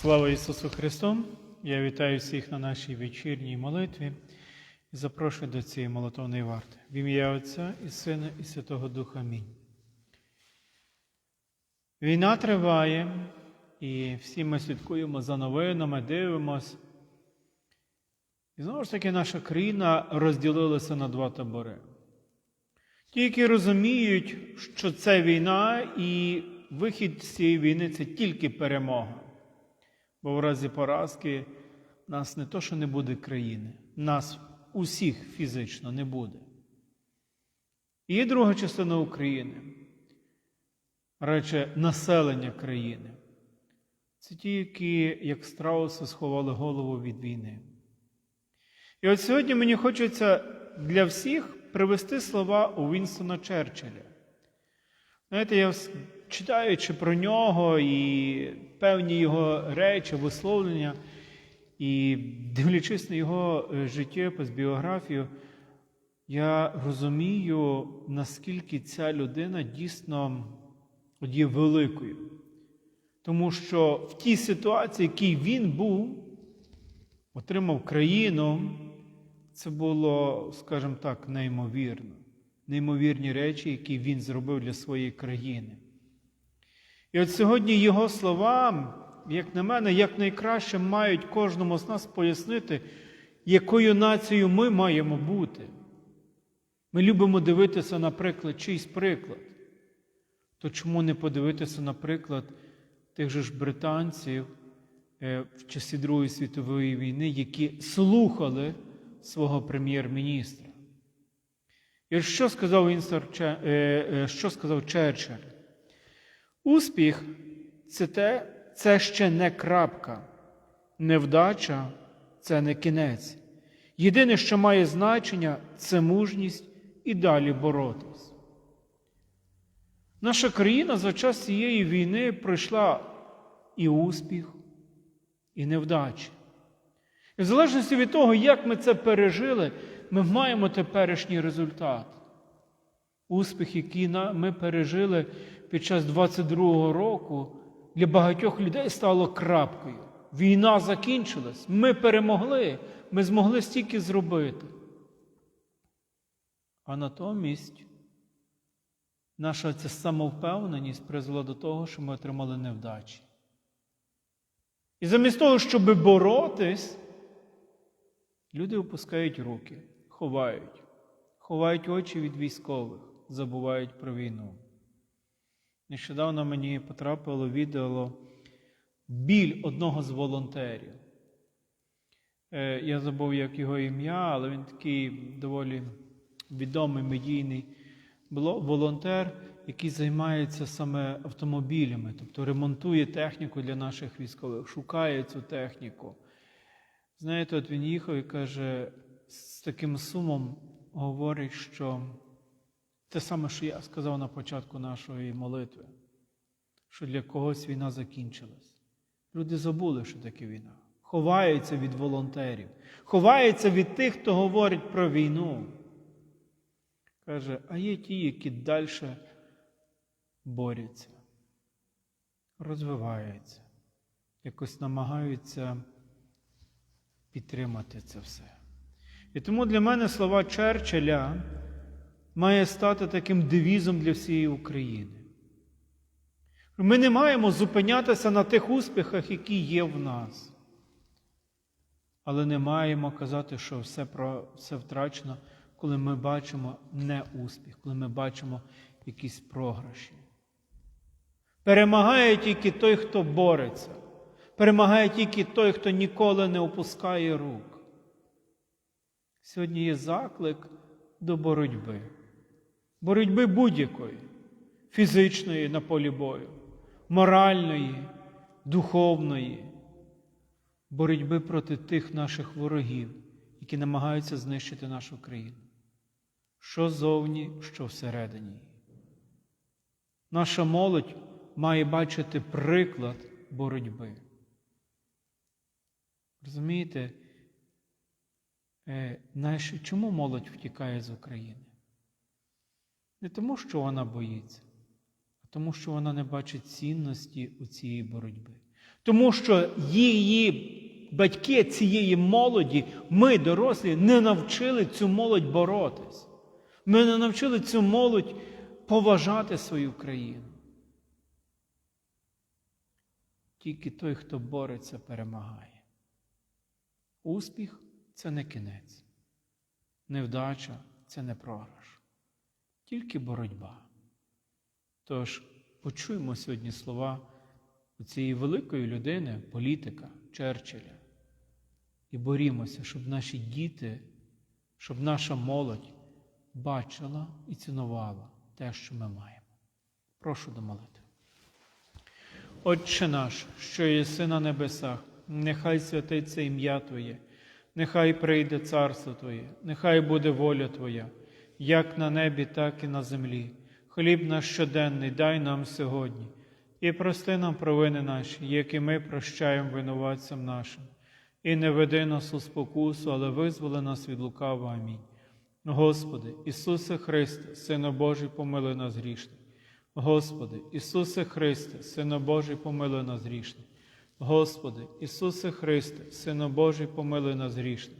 Слава Ісусу Христу! Я вітаю всіх на нашій вечірній молитві і запрошую до цієї молитовної варти. В ім'я Отця і Сина, і Святого Духа. Амінь. Війна триває, і всі ми слідкуємо за новинами, дивимось. І знову ж таки, наша країна розділилася на два табори. Ті, які розуміють, що це війна, і вихід з цієї війни це тільки перемога. Бо в разі поразки нас не то, що не буде країни, нас усіх фізично не буде. І друга частина України, рече населення країни. Це ті, які, як страуси, сховали голову від війни. І от сьогодні мені хочеться для всіх привести слова у Вінстона Черчилля. Знаєте, я читаючи про нього і певні його речі, висловлення, і дивлячись на його життєпис, біографію, я розумію, наскільки ця людина дійсно є великою. Тому що в тій ситуації, в якій він був, отримав країну, це було, скажімо так, неймовірно. Неймовірні речі, які він зробив для своєї країни. І от сьогодні його слова, як на мене, якнайкраще мають кожному з нас пояснити, якою нацією ми маємо бути. Ми любимо дивитися, наприклад, чийсь приклад. То чому не подивитися, наприклад, тих же ж британців в часі Другої світової війни, які слухали свого прем'єр-міністра? І що сказав Інстор, що сказав Черчилль? Успіх це те, це ще не крапка. Невдача це не кінець. Єдине, що має значення, це мужність і далі боротись. Наша країна за час цієї війни пройшла і успіх, і невдачі. І в залежності від того, як ми це пережили, ми маємо теперішній результат. Успіх, який ми пережили під час 22-го року, для багатьох людей стало крапкою. Війна закінчилась, ми перемогли, ми змогли стільки зробити. А натомість наша ця самовпевненість призвела до того, що ми отримали невдачі. І замість того, щоб боротись, люди опускають руки, ховають, ховають очі від військових, забувають про війну. Нещодавно мені потрапило відео біль одного з волонтерів. Е, Я забув, як його ім'я, але він такий доволі відомий медійний волонтер, який займається саме автомобілями, тобто ремонтує техніку для наших військових, шукає цю техніку. Знаєте, от він їхав і каже, з таким сумом говорить, що те саме, що я сказав на початку нашої молитви, що для когось війна закінчилась. Люди забули, що таке війна. Ховаються від волонтерів, ховаються від тих, хто говорить про війну. Каже, а є ті, які далі борються, розвиваються, якось намагаються підтримати це все. І тому для мене слова Черчилля має стати таким девізом для всієї України. Ми не маємо зупинятися на тих успіхах, які є в нас. Але не маємо казати, що все про, все втрачено, коли ми бачимо не успіх, коли ми бачимо якісь програші. Перемагає тільки той, хто бореться. Перемагає тільки той, хто ніколи не опускає рук. Сьогодні є заклик до боротьби. Боротьби будь-якої, фізичної на полі бою, моральної, духовної, боротьби проти тих наших ворогів, які намагаються знищити нашу країну. Що зовні, що всередині. Наша молодь має бачити приклад боротьби. Розумієте, чому молодь втікає з України? Не тому, що вона боїться, а тому, що вона не бачить цінності у цієї боротьби. Тому що її батьки цієї молоді, ми, дорослі, не навчили цю молодь боротись. Ми не навчили цю молодь поважати свою країну. Тільки той, хто бореться, перемагає. Успіх це не кінець. Невдача це не програш. Тільки боротьба. Тож почуємо сьогодні слова цієї великої людини, політика Черчилля. І борімося, щоб наші діти, щоб наша молодь бачила і цінувала те, що ми маємо. Прошу до молитви. Отче наш, що єси на небесах, нехай святиться ім'я Твоє, нехай прийде царство Твоє, нехай буде воля Твоя, як на небі, так і на землі. Хліб наш щоденний дай нам сьогодні, і прости нам провини наші, які ми прощаємо винуватцям нашим, і не веди нас у спокусу, але визволи нас від лукавого. Амінь. Господи, Ісусе Христе, Сино Божий, помилуй нас грішних. Господи, Ісусе Христе, Сино Божий, помилуй нас грішних. Господи, Ісусе Христе, Сино Божий, помилуй нас грішних.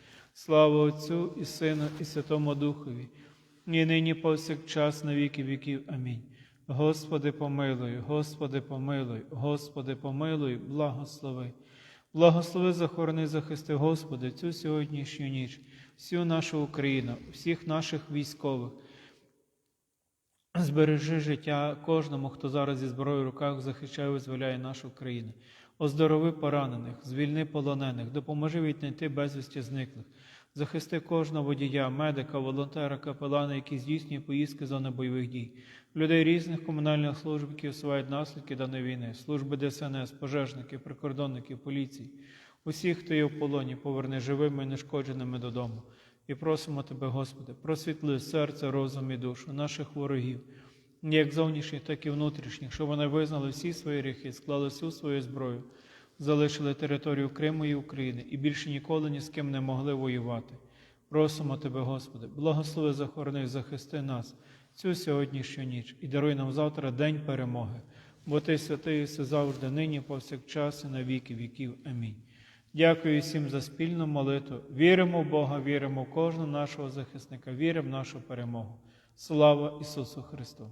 Слава Отцю і Сину, і Святому Духові, і нині повсякчас на віки віків. Амінь. Господи, помилуй, Господи, помилуй, Господи, помилуй, благослови. Благослови, захорони, захисти, Господи, цю сьогоднішню ніч, всю нашу Україну, всіх наших військових. Збережи життя кожному, хто зараз зі зброєю в руках захищає визволяє нашу країну. Оздорови поранених, звільни полонених, допоможи віднайти безвісті зниклих. Захисти кожного водія, медика, волонтера, капелана, які здійснює поїздки зони бойових дій, людей різних комунальних служб, які усувають наслідки даної війни, служби ДСНС, пожежники, прикордонники, поліції, усіх, хто є в полоні, поверни живими і нешкодженими додому. І просимо Тебе, Господи, просвітли серце, розум і душу наших ворогів, як зовнішніх, так і внутрішніх, щоб вони визнали всі свої гріхи, склали всю свою зброю, залишили територію Криму і України і більше ніколи ні з ким не могли воювати. Просимо Тебе, Господи, благослови, захорони, захисти нас цю сьогоднішню ніч і даруй нам завтра день перемоги, бо Ти святий все завжди, нині, повсякчас і на віки віків. Амінь. Дякую всім за спільну молитву. Віримо в Бога, віримо в кожного нашого захисника, віримо в нашу перемогу. Слава Ісусу Христу!